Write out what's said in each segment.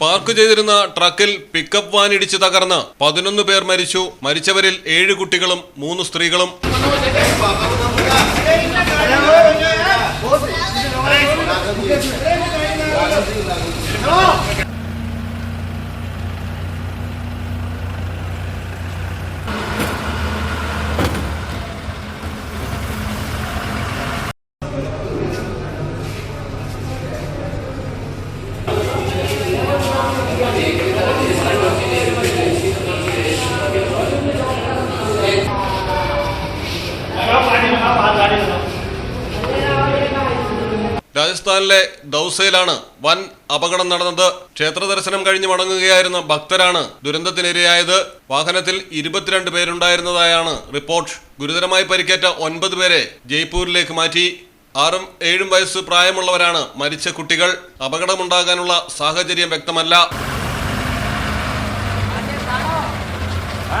Park ചെയ്തിരുന്ന ട്രക്കിൽ pickup van ഇടിച്ച് തകർന്ന് പതിനൊന്ന് പേർ മരിച്ചു. മരിച്ചവരിൽ ഏഴ് കുട്ടികളും മൂന്ന് സ്ത്രീകളും. രാജസ്ഥാനിലെ ദൌസയിലാണ് വൻ അപകടം നടന്നത് ക്ഷേത്ര ദർശനം കഴിഞ്ഞ് മടങ്ങുകയായിരുന്ന ഭക്തരാണ് ദുരന്തത്തിനിരയായത് വാഹനത്തിൽ ഇരുപത്തിരണ്ട് പേരുണ്ടായിരുന്നതായാണ് റിപ്പോർട്ട് ഗുരുതരമായി പരിക്കേറ്റ ഒൻപത് പേരെ ജയ്പൂരിലേക്ക് മാറ്റി ആറും ഏഴും വയസ്സ് പ്രായമുള്ളവരാണ് മരിച്ച കുട്ടികൾ അപകടമുണ്ടാകാനുള്ള സാഹചര്യം വ്യക്തമല്ല 아,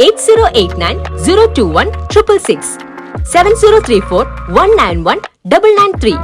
8089 021 triple six seven zero three four one nine one double nine three.